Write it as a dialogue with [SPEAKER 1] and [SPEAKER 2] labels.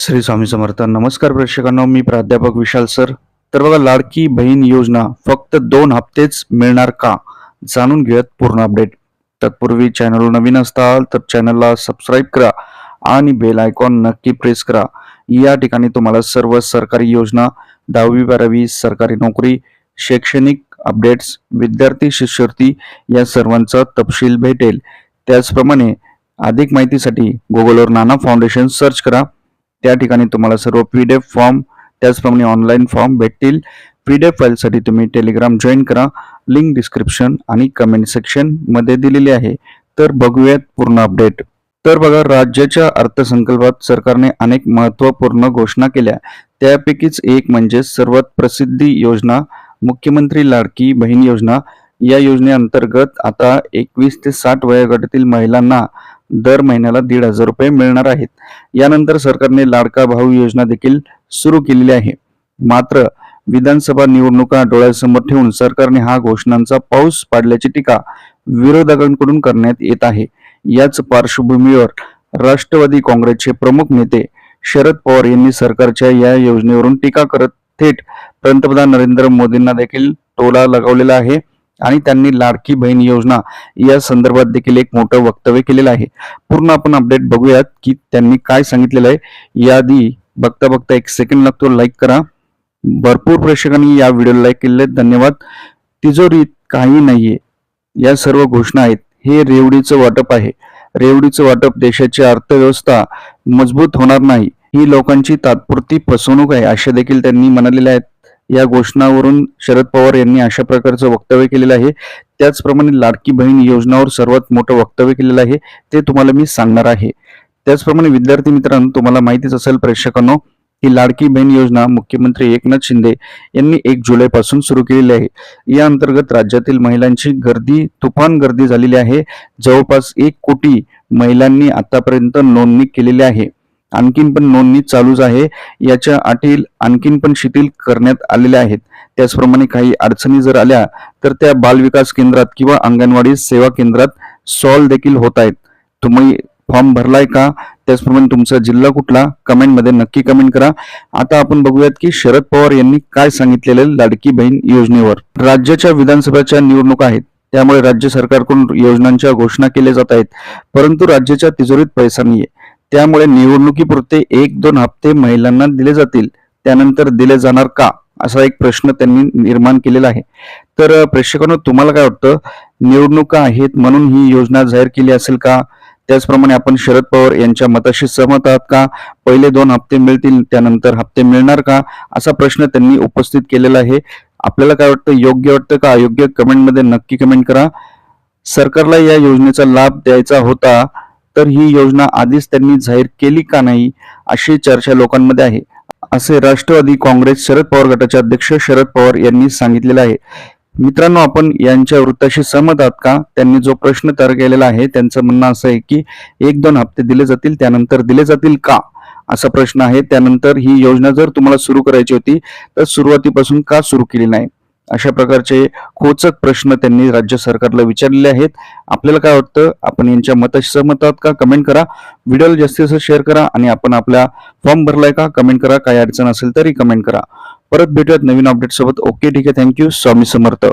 [SPEAKER 1] श्री स्वामी समर्थ. नमस्कार प्रेक्षकांनो मी प्राध्यापक विशाल सर. तर बघा लाडकी बहीण योजना फक्त दोन हप्तेच मिळणार का? जाणून घेऊयात पूर्ण अपडेट. तत्पूर्वी चॅनल नवीन असताल तर चॅनलला सबस्क्राईब करा आणि बेल आयकॉन नक्की प्रेस करा. या ठिकाणी तुम्हाला सर्व सरकारी योजना दहावी बारावी सरकारी नोकरी शैक्षणिक अपडेट्स विद्यार्थी शिष्यवृत्ती या सर्वांचा तपशील भेटेल. त्याचप्रमाणे अधिक माहितीसाठी गुगलवर नाना फाउंडेशन सर्च करा. त्या ठिकाणी तुम्हाला सर्व पी डी एफ फॉर्म त्याचप्रमाणे ऑनलाईन फॉर्म भेटतील. पी डी एफ फाईलसाठी तुम्ही टेलिग्राम जॉईन करा. लिंक डिस्क्रिप्शन आणि कमेंट सेक्शनमध्ये दिलेली आहे. तर बघूयात पूर्ण अपडेट तर बघा राज्याच्या अर्थसंकल्पात सरकारने अनेक महत्त्वपूर्ण घोषणा केल्या. त्यापैकीच एक म्हणजे सर्वात प्रसिद्धी योजना मुख्यमंत्री लाडकी बहीण योजना. या योजनेअंतर्गत आता एकवीस ते साठ वयोगटातील महिलांना दर महिन्याला दीड हजार रुपये मिळणार आहेत. यानंतर सरकारने लाडका भाऊ योजना देखील सुरू केलेली आहे. मात्र विधानसभा निवडणुका डोळ्यासमोर ठेवून सरकारने हा घोषणांचा पाऊस पाडल्याची टीका विरोधकांकडून करण्यात येत आहे. याच पार्श्वभूमीवर राष्ट्रवादी काँग्रेसचे प्रमुख नेते शरद पवार यांनी सरकारच्या या योजनेवरून टीका करत थेट पंतप्रधान नरेंद्र मोदींना देखील टोला लगावलेला आहे. आणि त्यांनी लाडकी बहीण योजना या संदर्भात देखील एक मोठं वक्तव्य केलेलं आहे. पूर्ण आपण अपडेट बघूयात की त्यांनी काय सांगितलेलं आहे. याआधी बघता बघता एक सेकंड लागतो लाईक करा. भरपूर प्रेक्षकांनी या व्हिडिओला लाईक केलेले आहेत. धन्यवाद. तिजोरीत काही नाहीये. या सर्व घोषणा आहेत. हे रेवडीचं वाटप आहे. रेवडीचं वाटप देशाची अर्थव्यवस्था मजबूत होणार नाही. ही लोकांची तात्पुरती फसवणूक आहे असे देखील त्यांनी म्हणालेले आहेत. या घोषणावरून शरद पवार यांनी अशा प्रकारचं वक्तव्य केलेलं आहे. त्याचप्रमाणे लाडकी बहीण योजनावर सर्वात मोठं वक्तव्य केलेलं आहे ते तुम्हाला मी सांगणार आहे. त्याचप्रमाणे विद्यार्थी मित्रांनो तुम्हाला माहितीच असेल प्रेक्षकांनो ही लाडकी बहीण योजना मुख्यमंत्री एकनाथ शिंदे यांनी एक जुलैपासून सुरू केलेली आहे. या अंतर्गत राज्यातील महिलांची गर्दी तुफान गर्दी झालेली आहे. जवळपास एक कोटी महिलांनी आतापर्यंत नोंदणी केलेली आहे. आणखीन पण नोंदणी चालूच आहे. याच्या अटील आणखीन पण शिथिल करण्यात आलेल्या आहेत. त्याचप्रमाणे काही अडचणी जर आल्या तर त्या बालविकास केंद्रात किंवा अंगणवाडी सेवा केंद्रात सॉल्व देखील होत आहेत. तुम्ही फॉर्म भरलाय का? त्याचप्रमाणे तुमचा जिल्हा कुठला? कमेंटमध्ये नक्की कमेंट करा. आता आपण बघूयात की शरद पवार यांनी काय सांगितलेलं लाडकी बहीण योजनेवर. राज्याच्या विधानसभेच्या निवडणुका आहेत त्यामुळे राज्य सरकारकडून योजनांच्या घोषणा केल्या जात आहेत. परंतु राज्याच्या तिजोरीत पैसा नाहीये. त्यामुळे निवडणुकीपुरते एक दोन हप्ते महिलांना दिले जातील. त्यानंतर दिले जाणार का? असा एक प्रश्न त्यांनी निर्माण केलेला आहे. तर प्रेक्षकांनो तुम्हाला काय वाटतं? निवडणुका आहेत म्हणून ही योजना जाहीर केली असेल का? त्याचप्रमाणे आपण शरद पवार यांच्या मताशी सहमत आहात का? पहिले दोन हप्ते मिळतील त्यानंतर हप्ते मिळणार का? असा प्रश्न त्यांनी उपस्थित केलेला आहे. आपल्याला काय वाटतं? योग्य वाटतं का? अयोग्य कमेंटमध्ये नक्की कमेंट करा. सरकारला या योजनेचा लाभ द्यायचा होता. तर ही योजना आधीच त्यांनी जाहीर केली का नाही अशी चर्चा लोकांमध्ये आहे. असे राष्ट्रवादी काँग्रेस शरद पवार गटाचे अध्यक्ष शरद पवार यांनी सांगितलेलं आहे. मित्रांनो आपण यांच्या वृत्ताशी सहमत आहात का? त्यांनी जो प्रश्न तयार केलेला आहे त्यांचं म्हणणं असं आहे की एक दोन हप्ते दिले जातील त्यानंतर दिले जातील का? असा प्रश्न आहे. त्यानंतर ही योजना जर तुम्हाला सुरू करायची होती तर सुरुवातीपासून का सुरू केली नाही? अशा प्रकारचे खोचक प्रश्न त्यांनी राज्य सरकारला विचारलेले आहेत. आपल्याला काय वाटतं? आपण यांच्या मताशी सहमत आहात का? कमेंट करा. व्हिडिओला जास्तीत जास्त शेअर करा आणि आपण आपला फॉर्म भरलाय का? कमेंट करा. काही अडचण असेल तरी कमेंट करा. परत भेटूयात नवीन अपडेट सोबत. ओके ठीक आहे. Thank you. स्वामी समर्थ.